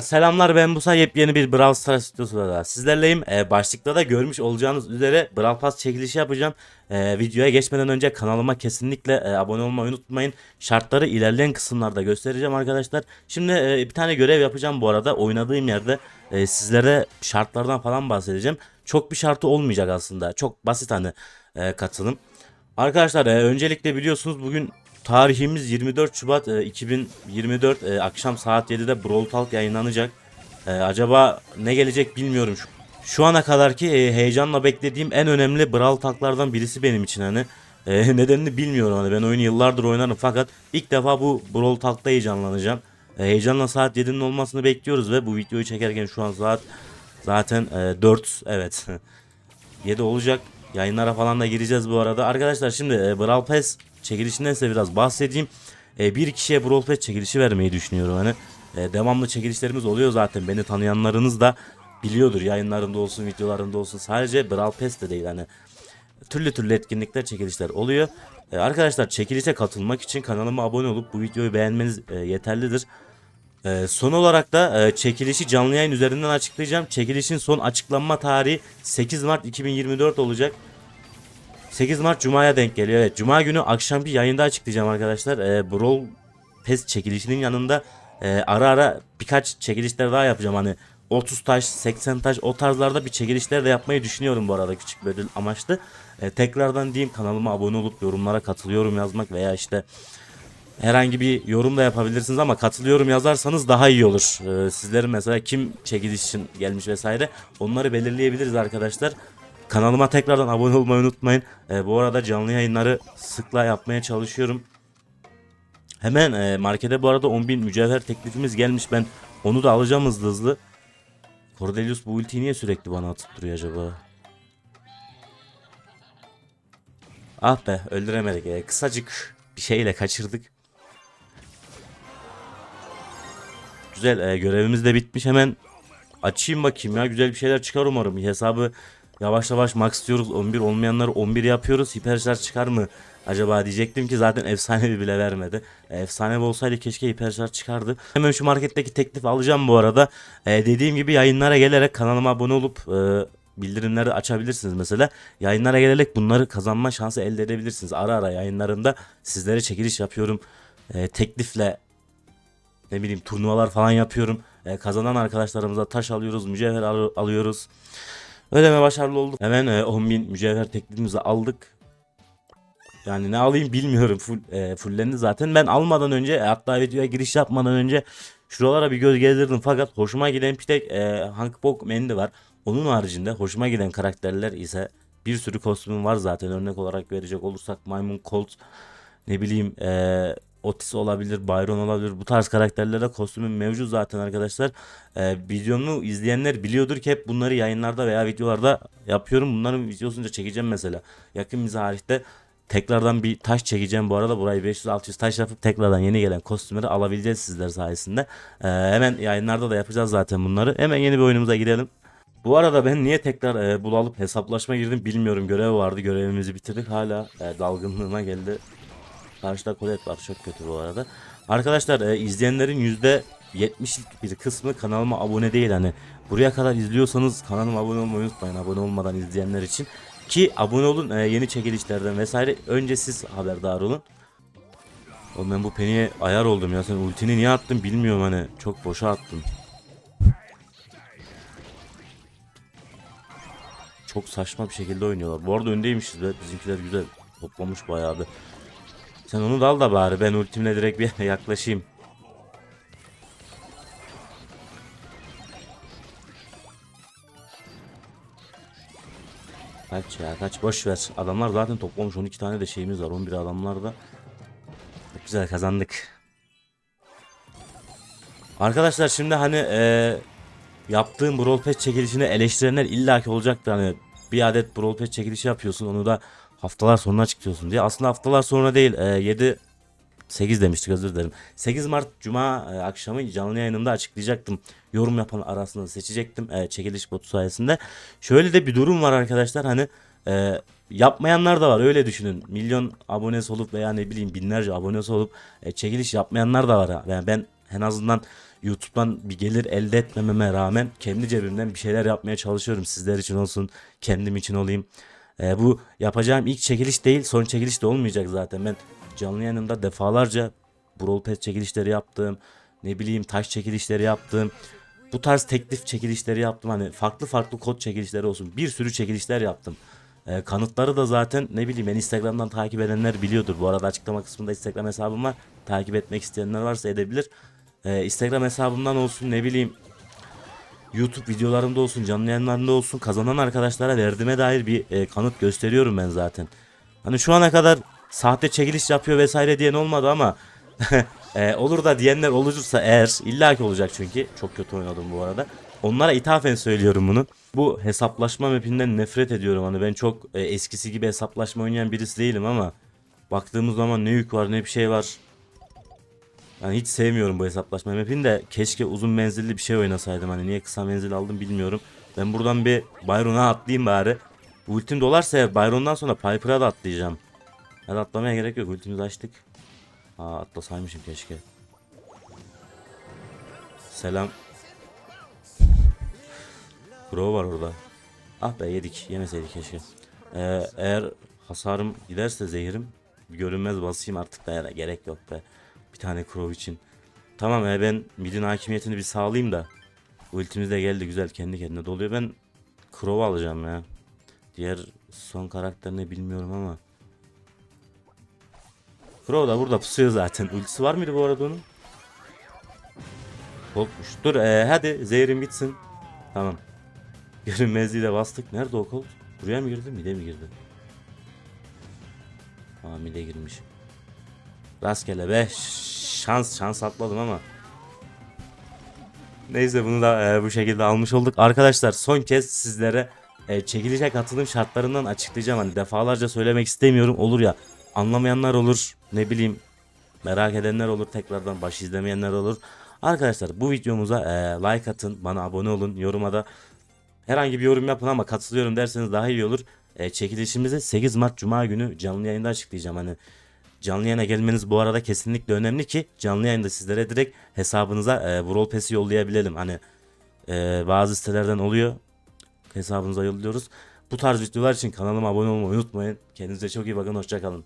Selamlar ben Musa yepyeni bir Brawl Stars videosuyla daha sizlerleyim. Ee, başlıkta da görmüş olacağınız üzere Brawl Pass çekilişi yapacağım. Ee, videoya geçmeden önce kanalıma kesinlikle e, abone olmayı unutmayın. Şartları ilerleyen kısımlarda göstereceğim arkadaşlar. Şimdi e, bir tane görev yapacağım bu arada. Oynadığım yerde e, sizlere şartlardan falan bahsedeceğim. Çok bir şartı olmayacak aslında. Çok basit hani e, katılım. Arkadaşlar e, öncelikle biliyorsunuz bugün tarihimiz 24 Şubat e, 2024 e, akşam saat 7'de Brawl Talk yayınlanacak. E, acaba ne gelecek bilmiyorum. Şu, şu ana kadarki e, heyecanla beklediğim en önemli Brawl Talk'lardan birisi benim için hani. E, nedenini bilmiyorum hani ben oyunu yıllardır oynarım fakat ilk defa bu Brawl Talk'ta heyecanlanacağım. E, heyecanla saat 7'nin olmasını bekliyoruz ve bu videoyu çekerken şu an saat zaten e, 4 evet 7 olacak. Yayınlara falan da gireceğiz bu arada. Arkadaşlar şimdi e, Brawl Pass çekilişinden size biraz bahsedeyim. E, bir kişiye Brawl Pass çekilişi vermeyi düşünüyorum hani. E, devamlı çekilişlerimiz oluyor zaten. Beni tanıyanlarınız da biliyordur. Yayınlarında olsun, videolarında olsun. Sadece Brawl Pass de değil hani. Türlü türlü etkinlikler, çekilişler oluyor. E, arkadaşlar çekilişe katılmak için kanalıma abone olup bu videoyu beğenmeniz e, yeterlidir. Ee, son olarak da e, çekilişi canlı yayın üzerinden açıklayacağım. Çekilişin son açıklanma tarihi 8 Mart 2024 olacak. 8 Mart Cuma'ya denk geliyor. Evet, Cuma günü akşam bir yayında açıklayacağım arkadaşlar. Ee, Brawl Pass çekilişinin yanında e, ara ara birkaç çekilişler daha yapacağım. Hani 30 taş, 80 taş o tarzlarda bir çekilişler de yapmayı düşünüyorum bu arada küçük ödül amaçlı. Ee, tekrardan diyeyim kanalıma abone olup yorumlara katılıyorum yazmak veya işte herhangi bir yorum da yapabilirsiniz ama katılıyorum yazarsanız daha iyi olur. Ee, sizlerin mesela kim çekiliş için gelmiş vesaire onları belirleyebiliriz arkadaşlar. Kanalıma tekrardan abone olmayı unutmayın. Ee, bu arada canlı yayınları sıkla yapmaya çalışıyorum. Hemen e, markete bu arada 10.000 mücevher teklifimiz gelmiş. Ben onu da alacağım hızlı hızlı. Cordelius bu ultiyi niye sürekli bana atıp duruyor acaba? Ah be öldüremedik. Ee, kısacık bir şeyle kaçırdık. Güzel e, görevimiz de bitmiş hemen açayım bakayım ya güzel bir şeyler çıkar umarım hesabı yavaş yavaş max diyoruz 11 olmayanları 11 yapıyoruz hiperşarj çıkar mı acaba diyecektim ki zaten efsanevi bile vermedi e, efsanevi olsaydı keşke hiperşarj çıkardı hemen şu marketteki teklif alacağım bu arada E, dediğim gibi yayınlara gelerek kanalıma abone olup e, bildirimleri açabilirsiniz mesela. Yayınlara gelerek bunları kazanma şansı elde edebilirsiniz. Ara ara yayınlarında sizlere çekiliş yapıyorum. E, teklifle ne bileyim turnuvalar falan yapıyorum. E, kazanan arkadaşlarımıza taş alıyoruz, mücevher al- alıyoruz. Ödeme başarılı oldu. Hemen e, 10.000 mücevher teklifimizi aldık. Yani ne alayım bilmiyorum. Full, e, fullendi zaten. Ben almadan önce e, hatta videoya giriş yapmadan önce şuralara bir göz gezdirdim. Fakat hoşuma giden bir tek e, Hank Pok Mendi var. Onun haricinde hoşuma giden karakterler ise bir sürü kostümüm var zaten. Örnek olarak verecek olursak Maymun Colt ne bileyim e, Otis olabilir, Byron olabilir. Bu tarz karakterlere kostümüm mevcut zaten arkadaşlar. E, videomu izleyenler biliyordur ki hep bunları yayınlarda veya videolarda yapıyorum. Bunların videosunu da çekeceğim mesela. Yakın bir tarihte tekrardan bir taş çekeceğim bu arada. Burayı 500-600 taş yapıp tekrardan yeni gelen kostümleri alabileceğiz sizler sayesinde. E, hemen yayınlarda da yapacağız zaten bunları. Hemen yeni bir oyunumuza girelim. Bu arada ben niye tekrar e, bul hesaplaşma girdim bilmiyorum. Görev vardı. Görevimizi bitirdik. Hala e, dalgınlığına geldi. Karşıda kolet var. Çok kötü bu arada. Arkadaşlar e, izleyenlerin yüzde 70'lik bir kısmı kanalıma abone değil. Hani buraya kadar izliyorsanız kanalıma abone olmayı unutmayın. Abone olmadan izleyenler için. Ki abone olun e, yeni çekilişlerden vesaire. Önce siz haberdar olun. Oğlum ben bu peniye ayar oldum ya. Sen ultini niye attın bilmiyorum hani. Çok boşa attın. Çok saçma bir şekilde oynuyorlar. Bu arada öndeymişiz be. Bizimkiler güzel toplamış bayağı bir. Sen onu da al da bari ben ultimle direkt bir yaklaşayım. Kaç ya kaç boş ver. Adamlar zaten toplamış 12 tane de şeyimiz var. 11 adamlar da. Güzel kazandık. Arkadaşlar şimdi hani e, yaptığım Brawl Pass çekilişini eleştirenler illaki olacaktır. Hani bir adet Brawl Pass çekilişi yapıyorsun onu da haftalar sonra açıklıyorsun diye. Aslında haftalar sonra değil e, 7 8 demiştik özür dilerim. 8 Mart Cuma e, akşamı canlı yayınımda açıklayacaktım. Yorum yapan arasında seçecektim e, çekiliş botu sayesinde. Şöyle de bir durum var arkadaşlar hani e, yapmayanlar da var öyle düşünün. Milyon abonesi olup veya ne bileyim binlerce abonesi olup e, çekiliş yapmayanlar da var. Yani ben en azından YouTube'dan bir gelir elde etmememe rağmen kendi cebimden bir şeyler yapmaya çalışıyorum. Sizler için olsun, kendim için olayım. Ee, bu yapacağım ilk çekiliş değil, son çekiliş de olmayacak zaten. Ben canlı yayınımda defalarca Brawl Pass çekilişleri yaptım. Ne bileyim taş çekilişleri yaptım. Bu tarz teklif çekilişleri yaptım. Hani farklı farklı kod çekilişleri olsun. Bir sürü çekilişler yaptım. Ee, kanıtları da zaten ne bileyim ben Instagram'dan takip edenler biliyordur. Bu arada açıklama kısmında Instagram hesabım var. Takip etmek isteyenler varsa edebilir. Ee, Instagram hesabımdan olsun ne bileyim YouTube videolarımda olsun, canlı yayınlarında olsun kazanan arkadaşlara verdiğime dair bir e, kanıt gösteriyorum ben zaten. Hani şu ana kadar sahte çekiliş yapıyor vesaire diyen olmadı ama e, olur da diyenler olursa eğer illaki olacak çünkü çok kötü oynadım bu arada. Onlara ithafen söylüyorum bunu. Bu hesaplaşma mapinden nefret ediyorum. Hani ben çok e, eskisi gibi hesaplaşma oynayan birisi değilim ama baktığımız zaman ne yük var ne bir şey var. Yani hiç sevmiyorum bu hesaplaşma mapini de keşke uzun menzilli bir şey oynasaydım. Hani niye kısa menzil aldım bilmiyorum. Ben buradan bir Byron'a atlayayım bari. Ultim dolarsa Byron'dan sonra Piper'a da atlayacağım. Ya da atlamaya gerek yok. Ultimizi açtık. Aa atlasaymışım keşke. Selam. Crow var orada. Ah be yedik. Yemeseydik keşke. Ee, eğer hasarım giderse zehirim görünmez basayım artık da ya gerek yok be. Bir tane Crow için. Tamam e, ben midin hakimiyetini bir sağlayayım da. Ultimiz de geldi güzel kendi kendine doluyor. Ben Crow alacağım ya. Diğer son karakter ne bilmiyorum ama. Crow da burada pusuyor zaten. Ultisi var mıydı bu arada onun? Koltmuş. Dur e, hadi zehrin bitsin. Tamam. Görünmezliği de bastık. Nerede o kolt? Buraya mı girdi? Mide mi girdi? Aa mide girmiş. Rastgele be. Şans şans atladım ama. Neyse bunu da e, bu şekilde almış olduk. Arkadaşlar son kez sizlere e, çekilişe katılım şartlarından açıklayacağım. Hani defalarca söylemek istemiyorum. Olur ya anlamayanlar olur. Ne bileyim merak edenler olur. Tekrardan baş izlemeyenler olur. Arkadaşlar bu videomuza e, like atın. Bana abone olun. Yoruma da herhangi bir yorum yapın ama katılıyorum derseniz daha iyi olur. E, çekilişimizi 8 Mart Cuma günü canlı yayında açıklayacağım. Hani canlı yayına gelmeniz bu arada kesinlikle önemli ki canlı yayında sizlere direkt hesabınıza e, Brawl Pass'i yollayabilelim. Hani e, bazı sitelerden oluyor. Hesabınıza yolluyoruz. Bu tarz videolar için kanalıma abone olmayı unutmayın. Kendinize çok iyi bakın. Hoşçakalın.